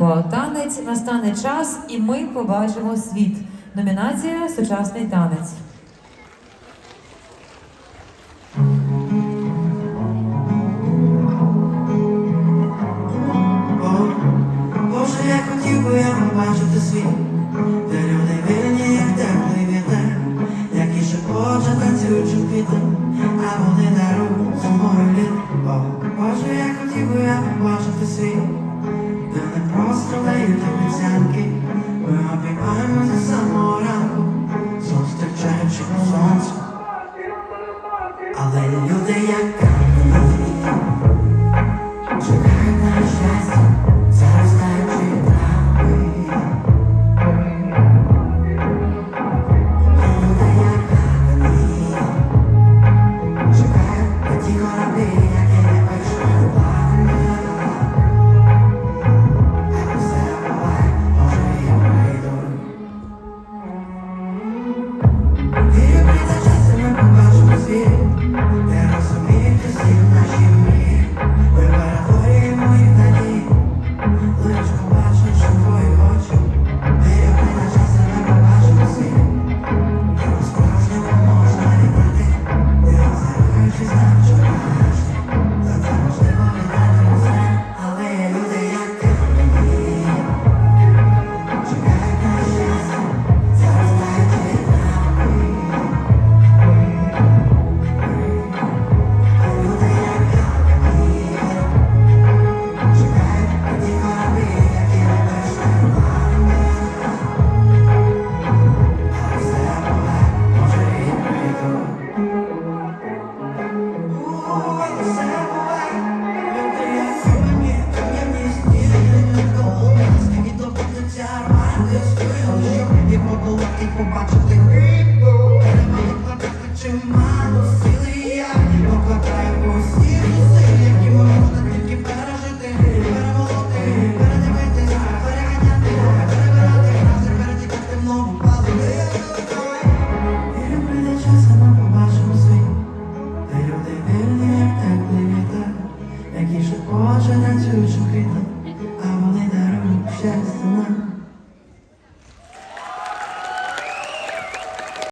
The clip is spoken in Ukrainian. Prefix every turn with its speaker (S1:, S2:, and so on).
S1: Романенко. Танець настане час, і ми побачимо світ. Номінація Сучасний танець.
S2: Боже, я хотів би світ, де люди вільні, як теплий вітер, які шепоче танцюючи квіти, а вони дарують зимою літ. Боже, я хотів я побачити світ, ഹൃദയ їх побувати, побачити рибу. Треба чимало сили, я покладаю усі зусиль, які можна тільки пережити, перемолоти, передивитись, переганяти, перебирати, краси, перетікати в нову палити. Вірю, прийде час, і ми побачимо світ, люди вільні, як теплий вітер, які шепоче танцюючи квіти,